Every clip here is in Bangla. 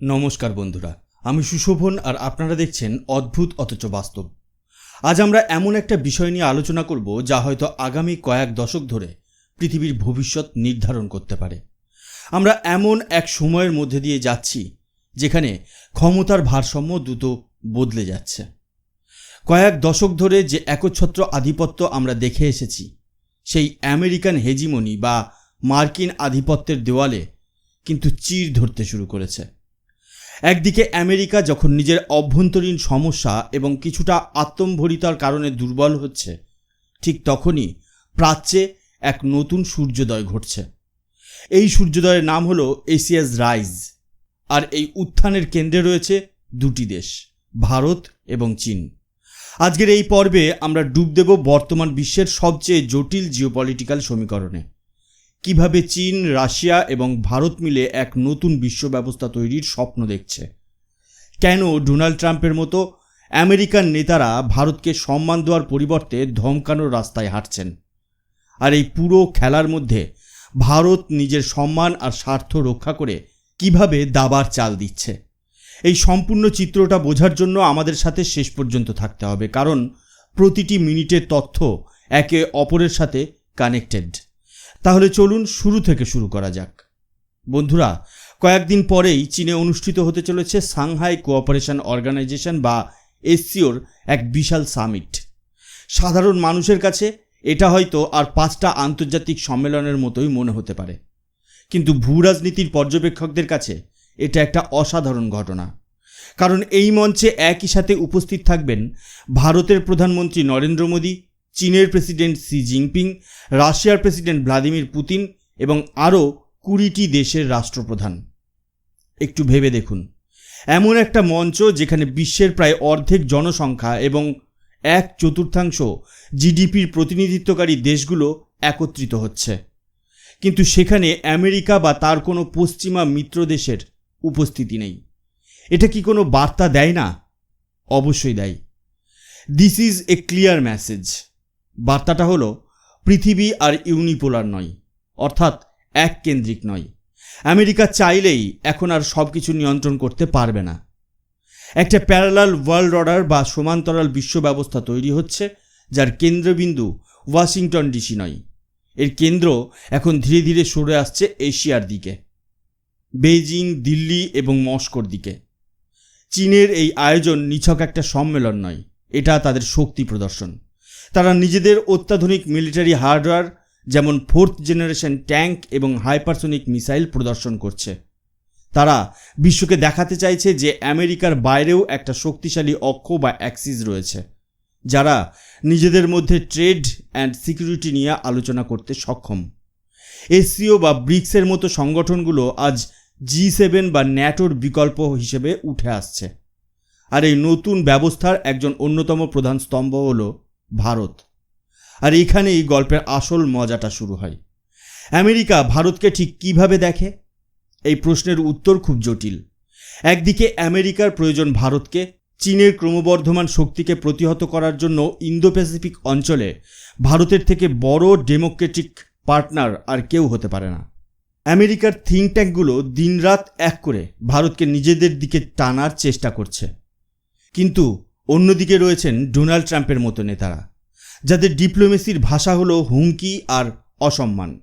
নমস্কার বন্ধুরা, আমি সুশোভন আর আপনারা দেখছেন অদ্ভুত অথচ বাস্তব। আজ আমরা এমন একটা বিষয় নিয়ে আলোচনা করব যা হয়তো আগামী কয়েক দশক ধরে পৃথিবীর ভবিষ্যৎ নির্ধারণ করতে পারে। আমরা এমন এক সময়ের মধ্যে দিয়ে যাচ্ছি যেখানে ক্ষমতার ভারসাম্য দ্রুত বদলে যাচ্ছে। কয়েক দশক ধরে যে একচ্ছত্র আধিপত্য আমরা দেখে এসেছি, সেই আমেরিকান হেজিমনি বা মার্কিন আধিপত্যের দেওয়ালে কিন্তু চির ধরতে শুরু করেছে। একদিকে আমেরিকা যখন নিজের অভ্যন্তরীণ সমস্যা এবং কিছুটা আত্মম্ভরিতার কারণে দুর্বল হচ্ছে, ঠিক তখনই প্রাচ্যে এক নতুন সূর্যোদয় ঘটছে। এই সূর্যোদয়ের নাম হলো এশিয়াজ রাইজ, আর এই উত্থানের কেন্দ্রে রয়েছে দুটি দেশ, ভারত এবং চীন। আজকের এই পর্বে আমরা ডুব দেব বর্তমান বিশ্বের সবচেয়ে জটিল জিওপলিটিক্যাল সমীকরণে। কীভাবে চীন, রাশিয়া এবং ভারত মিলে এক নতুন বিশ্ব ব্যবস্থা তৈরির স্বপ্ন দেখছে? কেন ডোনাল্ড ট্রাম্পের মতো আমেরিকান নেতারা ভারতকে সম্মান দেওয়ার পরিবর্তে ধমকানোর রাস্তায় হাঁটছেন? আর এই পুরো খেলার মধ্যে ভারত নিজের সম্মান আর স্বার্থ রক্ষা করে কীভাবে দাবার চাল দিচ্ছে? এই সম্পূর্ণ চিত্রটা বোঝার জন্য আমাদের সাথে শেষ পর্যন্ত থাকতে হবে, কারণ প্রতিটি মিনিটের তথ্য একে অপরের সাথে কানেক্টেড তাহলে চলুন শুরু থেকে শুরু করা যাক। বন্ধুরা, কয়েকদিন পরেই চীনে অনুষ্ঠিত হতে চলেছে সাংহাই কোঅপারেশন অর্গানাইজেশন বা এসসিওর এক বিশাল সামিট। সাধারণ মানুষের কাছে এটা হয়তো আর পাঁচটা আন্তর্জাতিক সম্মেলনের মতোই মনে হতে পারে। কিন্তু ভূরাজনীতির পর্যবেক্ষকদের কাছে এটা একটা অসাধারণ ঘটনা। কারণ এই মঞ্চে একই সাথে উপস্থিত থাকবেন ভারতের প্রধানমন্ত্রী নরেন্দ্র মোদী চীনের প্রেসিডেন্ট সি জিনপিং রাশিয়ার প্রেসিডেন্ট ভ্লাদিমির পুতিন এবং আরও কুড়িটি দেশের রাষ্ট্রপ্রধান। একটু ভেবে দেখুন। এমন একটা মঞ্চ যেখানে বিশ্বের প্রায় অর্ধেক জনসংখ্যা এবং এক চতুর্থাংশ জিডিপির প্রতিনিধিত্বকারী দেশগুলো একত্রিত হচ্ছে। কিন্তু সেখানে আমেরিকা বা তার কোনো পশ্চিমা মিত্র দেশের উপস্থিতি নেই। এটা কি কোনো বার্তা দেয় না? অবশ্যই দেয়। This is a clear message বার্তাটা হলো, পৃথিবী আর ইউনিপোলার নয়, অর্থাৎ এক কেন্দ্রিক নয়। আমেরিকা চাইলেই এখন আর সব কিছু নিয়ন্ত্রণ করতে পারবে না। একটা প্যারালাল ওয়ার্ল্ড অর্ডার বা সমান্তরাল বিশ্ব ব্যবস্থা তৈরি হচ্ছে, যার কেন্দ্রবিন্দু ওয়াশিংটন ডিসি নয়। এর কেন্দ্র এখন ধীরে ধীরে সরে আসছে এশিয়ার দিকে, বেইজিং, দিল্লি এবং মস্কোর দিকে। চীনের এই আয়োজন নিছক একটা সম্মেলন নয়, এটা তাদের শক্তি প্রদর্শন। তারা নিজেদের অত্যাধুনিক মিলিটারি হার্ডওয়্যার, যেমন ফোর্থ জেনারেশন ট্যাঙ্ক এবং হাইপারসোনিক মিসাইল প্রদর্শন করছে। তারা বিশ্বকে দেখাতে চাইছে যে আমেরিকার বাইরেও একটা শক্তিশালী অক্ষ বা অ্যাক্সিস রয়েছে, যারা নিজেদের মধ্যে ট্রেড অ্যান্ড সিকিউরিটি নিয়ে আলোচনা করতে সক্ষম। এসসিও বা ব্রিক্সের মতো সংগঠনগুলো আজ জি সেভেন বা ন্যাটোর বিকল্প হিসেবে উঠে আসছে। আর এই নতুন ব্যবস্থার একজন অন্যতম প্রধান স্তম্ভ হল ভারত। আর এখানেই গল্পের আসল মজাটা শুরু হয়। আমেরিকা ভারতকে ঠিক কীভাবে দেখে? এই প্রশ্নের উত্তর খুব জটিল। একদিকে আমেরিকার প্রয়োজন ভারতকে, চীনের ক্রমবর্ধমান শক্তিকে প্রতিহত করার জন্য ইন্দো প্যাসিফিক অঞ্চলে ভারতের থেকে বড় ডেমোক্রেটিক পার্টনার আর কেউ হতে পারে না। আমেরিকার থিঙ্ক ট্যাঙ্কগুলো দিনরাত এক করে ভারতকে নিজেদের দিকে টানার চেষ্টা করছে। কিন্তু অন্যদিকে রয়েছেন ডোনাল্ড ট্রাম্পের মতো নেতারা, যাদের ডিপ্লোমেসির ভাষা হলো হুমকি আর অসম্মান।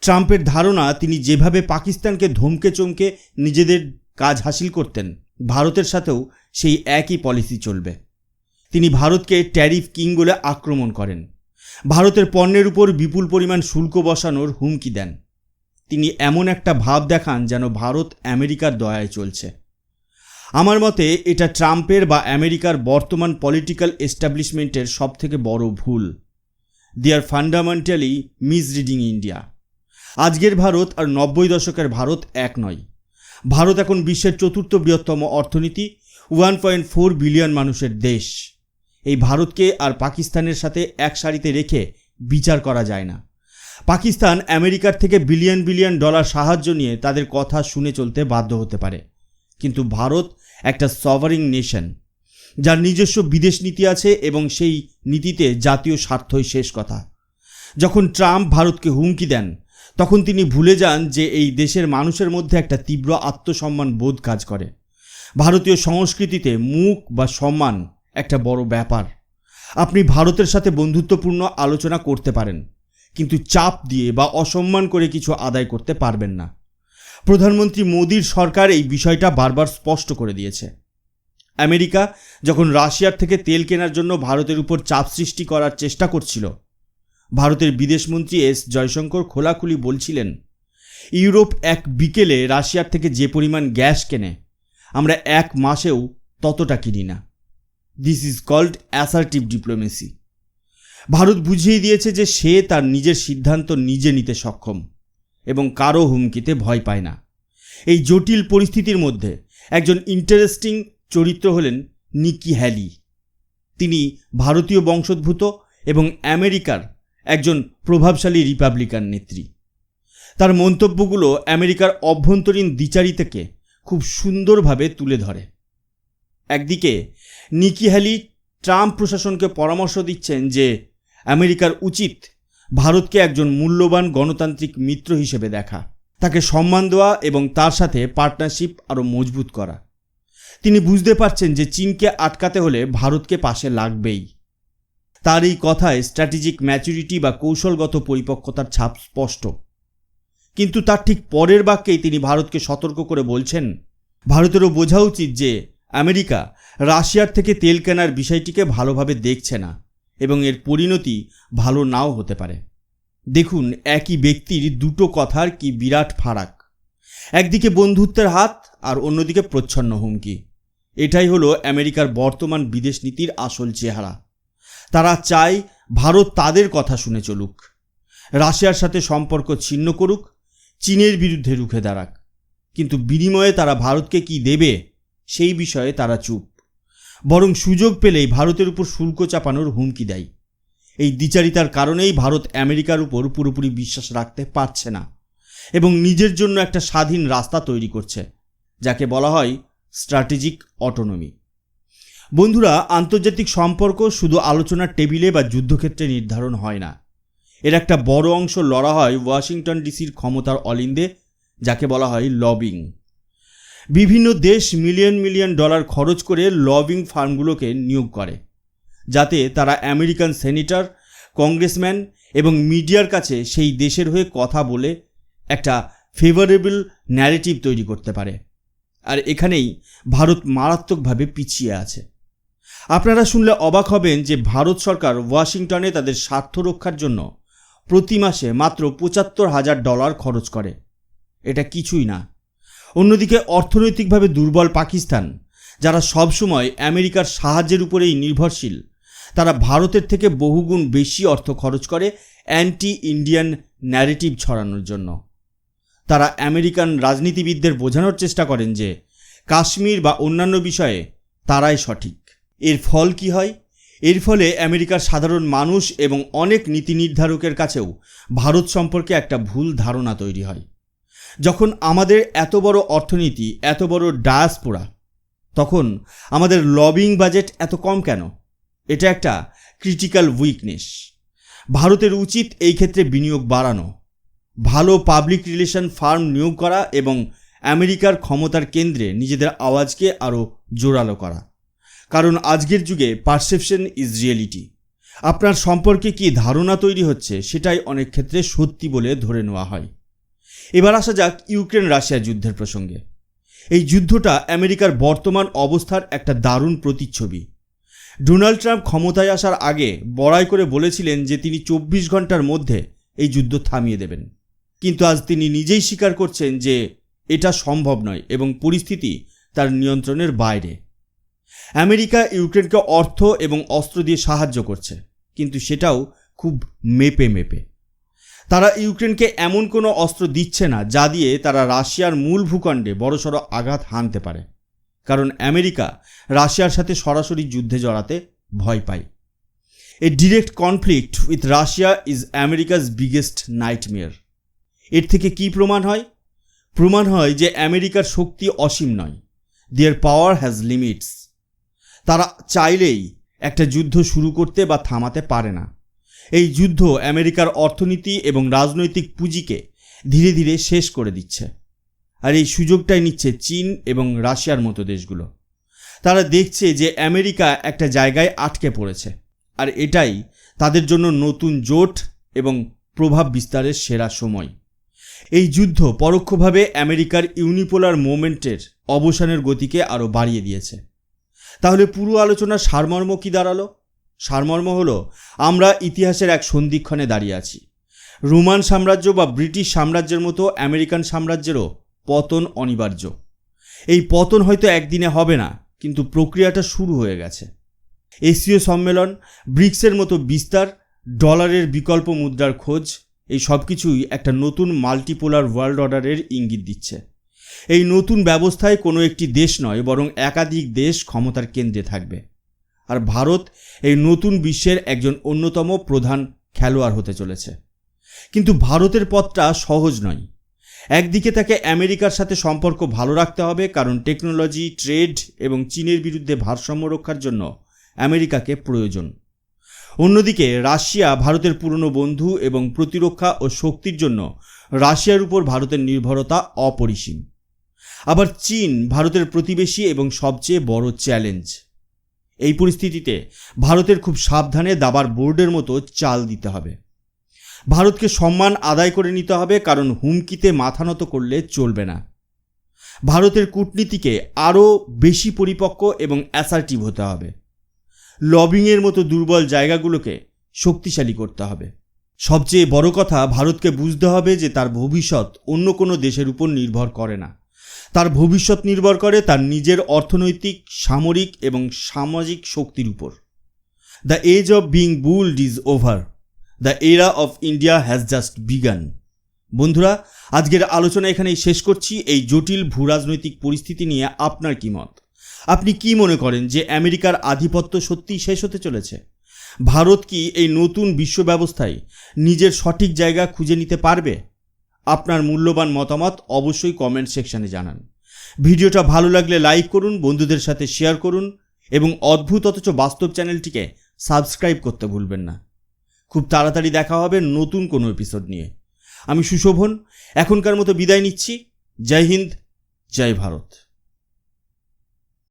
ট্রাম্পের ধারণা, তিনি যেভাবে পাকিস্তানকে ধমকে চমকে নিজেদের কাজ হাসিল করতেন, ভারতের সাথেও সেই একই পলিসি চলবে। তিনি ভারতকে ট্যারিফ কিং বলে আক্রমণ করেন। ভারতের পণ্যের উপর বিপুল পরিমাণ শুল্ক বসানোর হুমকি দেন। তিনি এমন একটা ভাব দেখান যেন ভারত আমেরিকার দয়ায় চলছে। আমার মতে এটা ট্রাম্পের বা আমেরিকার বর্তমান পলিটিক্যাল এস্টাবলিশমেন্টের সবথেকে বড় ভুল। দে আর ফান্ডামেন্টালি মিসরিডিং ইন্ডিয়া আজকের ভারত আর নব্বই দশকের ভারত এক নয়। ভারত এখন বিশ্বের চতুর্থ বৃহত্তম অর্থনীতি ওয়ান পয়েন্ট ফোর বিলিয়ন মানুষের দেশ। এই ভারতকে আর পাকিস্তানের সাথে এক সারিতে রেখে বিচার করা যায় না। পাকিস্তান আমেরিকার থেকে বিলিয়ন বিলিয়ন ডলার সাহায্য নিয়ে তাদের কথা শুনে চলতে বাধ্য হতে পারে। কিন্তু ভারত একটা সভারিং নেশন যার নিজস্ব বিদেশ নীতি আছে এবং সেই নীতিতে জাতীয় স্বার্থই শেষ কথা। যখন ট্রাম্প ভারতকে হুমকি দেন, তখন তিনি ভুলে যান যে এই দেশের মানুষের মধ্যে একটা তীব্র আত্মসম্মান বোধ কাজ করে। ভারতীয় সংস্কৃতিতে মুখ বা সম্মান একটা বড় ব্যাপার। আপনি ভারতের সাথে বন্ধুত্বপূর্ণ আলোচনা করতে পারেন, কিন্তু চাপ দিয়ে বা অসম্মান করে কিছু আদায় করতে পারবেন না। প্রধানমন্ত্রী মোদীর সরকার এই বিষয়টা বারবার স্পষ্ট করে দিয়েছে। আমেরিকা যখন রাশিয়ার থেকে তেল কেনার জন্য ভারতের উপর চাপ সৃষ্টি করার চেষ্টা করছিল, ভারতের বিদেশমন্ত্রী এস জয়শঙ্কর খোলাখুলি বলছিলেন, ইউরোপ এক বিকেলে রাশিয়ার থেকে যে পরিমাণ গ্যাস কেনে, আমরা এক মাসেও ততটা কিনি না। This is called assertive diplomacy Bharat বুঝিয়ে দিয়েছে যে সে তার নিজের সিদ্ধান্ত নিজে নিতে সক্ষম। এবং কারও হুমকিতে ভয় পায় না। এই জটিল পরিস্থিতির মধ্যে একজন ইন্টারেস্টিং চরিত্র হলেন নিকি হ্যালি। তিনি ভারতীয় বংশোদ্ভূত এবং আমেরিকার একজন প্রভাবশালী রিপাবলিকান নেত্রী। তার মন্তব্যগুলো আমেরিকার অভ্যন্তরীণ দ্বিচারিতাকে খুব সুন্দরভাবে তুলে ধরে। একদিকে, নিকি হ্যালি ট্রাম্প প্রশাসনকে পরামর্শ দিচ্ছেন যে আমেরিকার উচিত ভারতকে একজন মূল্যবান গণতান্ত্রিক মিত্র হিসেবে দেখা। তাকে সম্মান দেওয়া এবং তার সাথে পার্টনারশিপ আরও মজবুত করা। তিনি বুঝতে পারছেন যে চীনকে আটকাতে হলে ভারতকে পাশে লাগবেই। তার এই কথায় স্ট্র্যাটেজিক ম্যাচুরিটি বা কৌশলগত পরিপক্কতার ছাপ স্পষ্ট। কিন্তু তার ঠিক পরের বাক্যেই তিনি ভারতকে সতর্ক করে বলছেন, ভারতেরও বোঝা উচিত যে আমেরিকা রাশিয়ার থেকে তেল কেনার বিষয়টিকে ভালোভাবে দেখছে না। এবং এর পরিণতি ভালো নাও হতে পারে। দেখুন, একই ব্যক্তির দুটো কথার কি বিরাট ফারাক। একদিকে বন্ধুত্বের হাত আর অন্যদিকে প্রচ্ছন্ন হুমকি। এটাই হলো আমেরিকার বর্তমান বিদেশ নীতির আসল চেহারা। তারা চায় ভারত তাদের কথা শুনে চলুক। রাশিয়ার সাথে সম্পর্ক ছিন্ন করুক, চীনের বিরুদ্ধে রুখে দাঁড়াক। কিন্তু বিনিময়ে তারা ভারতকে কি দেবে, সেই বিষয়ে তারা চুপ। বরং সুযোগ পেলেই ভারতের উপর শুল্ক চাপানোর হুমকি দেয়। এই দ্বিচারিতার কারণেই ভারত আমেরিকার উপর পুরোপুরি বিশ্বাস রাখতে পারছে না এবং নিজের জন্য একটা স্বাধীন রাস্তা তৈরি করছে, যাকে বলা হয় স্ট্র্যাটেজিক অটোনমি। বন্ধুরা, আন্তর্জাতিক সম্পর্ক শুধু আলোচনার টেবিলে বা যুদ্ধক্ষেত্রে নির্ধারণ হয় না। এর একটা বড় অংশ লড়া হয় ওয়াশিংটন ডিসির ক্ষমতার অলিন্দে, যাকে বলা হয় লবিং। বিভিন্ন দেশ মিলিয়ন মিলিয়ন ডলার খরচ করে লবিং ফার্মগুলোকে নিয়োগ করে, যাতে তারা আমেরিকান সেনেটর, কংগ্রেসম্যান এবং মিডিয়ার কাছে সেই দেশের হয়ে কথা বলে একটা ফেভারেবল ন্যারেটিভ তৈরি করতে পারে। আর এখানেই ভারত মারাত্মকভাবে পিছিয়ে আছে। আপনারা শুনলে অবাক হবেন যে ভারত সরকার ওয়াশিংটনে তাদের স্বার্থ রক্ষার জন্য প্রতি মাসে মাত্র পঁচাত্তর হাজার ডলার খরচ করে। এটা কিছুই না। অন্যদিকে অর্থনৈতিকভাবে দুর্বল পাকিস্তান, যারা সবসময় আমেরিকার সাহায্যের উপরেই নির্ভরশীল, তারা ভারতের থেকে বহুগুণ বেশি অর্থ খরচ করে অ্যান্টি ইন্ডিয়ান ন্যারেটিভ ছড়ানোর জন্য। তারা আমেরিকান রাজনীতিবিদদের বোঝানোর চেষ্টা করেন যে, কাশ্মীর বা অন্যান্য বিষয়ে তারাই সঠিক। এর ফল কি হয়? এর ফলে আমেরিকার সাধারণ মানুষ এবং অনেক নীতি নির্ধারকের কাছেও ভারত সম্পর্কে একটা ভুল ধারণা তৈরি হয়। যখন আমাদের এত বড় অর্থনীতি, এত বড় ডায়াসপোরা, তখন আমাদের লবিং বাজেট এত কম কেন? এটা একটা ক্রিটিক্যাল উইকনেস ভারতের উচিত এই ক্ষেত্রে বিনিয়োগ বাড়ানো। ভালো পাবলিক রিলেশন ফার্ম নিয়োগ করা এবং আমেরিকার ক্ষমতার কেন্দ্রে নিজেদের আওয়াজকে আরও জোরালো করা। কারণ আজকের যুগে পারসেপশন ইজ রিয়েলিটি আপনার সম্পর্কে কি ধারণা তৈরি হচ্ছে, সেটাই অনেক ক্ষেত্রে সত্যি বলে ধরে নেওয়া হয়। এবার আসা যাক ইউক্রেন রাশিয়া যুদ্ধের প্রসঙ্গে। এই যুদ্ধটা আমেরিকার বর্তমান অবস্থার একটা দারুণ প্রতিচ্ছবি। ডোনাল্ড ট্রাম্প ক্ষমতায় আসার আগে বড়াই করে বলেছিলেন যে তিনি চব্বিশ ঘণ্টার মধ্যে এই যুদ্ধ থামিয়ে দেবেন। কিন্তু আজ তিনি নিজেই স্বীকার করছেন যে এটা সম্ভব নয় এবং পরিস্থিতি তার নিয়ন্ত্রণের বাইরে। আমেরিকা ইউক্রেনকে অর্থ এবং অস্ত্র দিয়ে সাহায্য করছে, কিন্তু সেটাও খুব মেপে মেপে। তারা ইউক্রেনকে এমন কোনো অস্ত্র দিচ্ছে না যা দিয়ে তারা রাশিয়ার মূল ভূখণ্ডে বড়সড় আঘাত হানতে পারে। কারণ আমেরিকা রাশিয়ার সাথে সরাসরি যুদ্ধে জড়াতে ভয় পায়। A direct conflict with Russia is America's biggest nightmare. এর থেকে কি প্রমাণ হয়? প্রমাণ হয় যে আমেরিকার শক্তি অসীম নয়। দেয়ার পাওয়ার হ্যাজ লিমিটস তারা চাইলেই একটা যুদ্ধ শুরু করতে বা থামাতে পারে না। এই যুদ্ধ আমেরিকার অর্থনীতি এবং রাজনৈতিক পুঁজিকে ধীরে ধীরে শেষ করে দিচ্ছে। আর এই সুযোগটাই নিচ্ছে চীন এবং রাশিয়ার মতো দেশগুলো। তারা দেখছে যে আমেরিকা একটা জায়গায় আটকে পড়েছে। আর এটাই তাদের জন্য নতুন জোট এবং প্রভাব বিস্তারের সেরা সময়। এই যুদ্ধ পরোক্ষভাবে আমেরিকার ইউনিপোলার মোমেন্টের অবসানের গতিকে আরও বাড়িয়ে দিয়েছে। তাহলে পুরো আলোচনার সারমর্ম কি দাঁড়াল? সারমর্ম হল, আমরা ইতিহাসের এক সন্ধিক্ষণে দাঁড়িয়ে আছি। রোমান সাম্রাজ্য বা ব্রিটিশ সাম্রাজ্যের মতো আমেরিকান সাম্রাজ্যেরও পতন অনিবার্য। এই পতন হয়তো একদিনে হবে না, কিন্তু প্রক্রিয়াটা শুরু হয়ে গেছে। এশীয় সম্মেলন, ব্রিক্সের মতো বিস্তার, ডলারের বিকল্প মুদ্রার খোঁজ, এই সব কিছুই একটা নতুন মাল্টিপোলার ওয়ার্ল্ড অর্ডারের ইঙ্গিত দিচ্ছে। এই নতুন ব্যবস্থায় কোনো একটি দেশ নয়, বরং একাধিক দেশ ক্ষমতার কেন্দ্রে থাকবে। আর ভারত এই নতুন বিশ্বের একজন অন্যতম প্রধান খেলোয়াড় হতে চলেছে। কিন্তু ভারতের পথটা সহজ নয়। একদিকে তাকে আমেরিকার সাথে সম্পর্ক ভালো রাখতে হবে, কারণ টেকনোলজি, ট্রেড এবং চীনের বিরুদ্ধে ভারসাম্য রক্ষার জন্য আমেরিকাকে প্রয়োজন। অন্যদিকে রাশিয়া ভারতের পুরনো বন্ধু এবং প্রতিরক্ষা ও শক্তির জন্য রাশিয়ার উপর ভারতের নির্ভরতা অপরিসীম। আবার চীন ভারতের প্রতিবেশী এবং সবচেয়ে বড় চ্যালেঞ্জ। এই পরিস্থিতিতে ভারতের খুব সাবধানে দাবার বোর্ডের মতো চাল দিতে হবে। ভারতকে সম্মান আদায় করে নিতে হবে, কারণ হুমকিতে মাথা নত করলে চলবে না। ভারতের কূটনীতিকে আরও বেশি পরিপক্ক এবং অ্যাসার্টিভ হতে হবে। লবিংয়ের মতো দুর্বল জায়গাগুলোকে শক্তিশালী করতে হবে। সবচেয়ে বড় কথা, ভারতকে বুঝতে হবে যে তার ভবিষ্যৎ অন্য কোনো দেশের উপর নির্ভর করে না। তার ভবিষ্যৎ নির্ভর করে তার নিজের অর্থনৈতিক, সামরিক এবং সামাজিক শক্তির উপর। The age of being bullied is over the era of India has just begun বন্ধুরা, আজকের আলোচনা এখানেই শেষ করছি। এই জটিল ভূরাজনৈতিক পরিস্থিতি নিয়ে আপনার কি মত? আপনি কি মনে করেন যে আমেরিকার আধিপত্য সত্যিই শেষ হতে চলেছে? ভারত কি এই নতুন বিশ্ব ব্যবস্থায় নিজের সঠিক জায়গা খুঁজে নিতে পারবে? আপনার মূল্যবান মতামত অবশ্যই কমেন্ট সেকশানে জানান। ভিডিওটা ভালো লাগলে লাইক করুন, বন্ধুদের সাথে শেয়ার করুন এবং অদ্ভুত অথচ বাস্তব চ্যানেলটিকে সাবস্ক্রাইব করতে ভুলবেন না। খুব তাড়াতাড়ি দেখা হবে নতুন কোনো এপিসোড নিয়ে। আমি সুশোভন, এখনকার মতো বিদায় নিচ্ছি। জয় হিন্দ, জয় ভারত।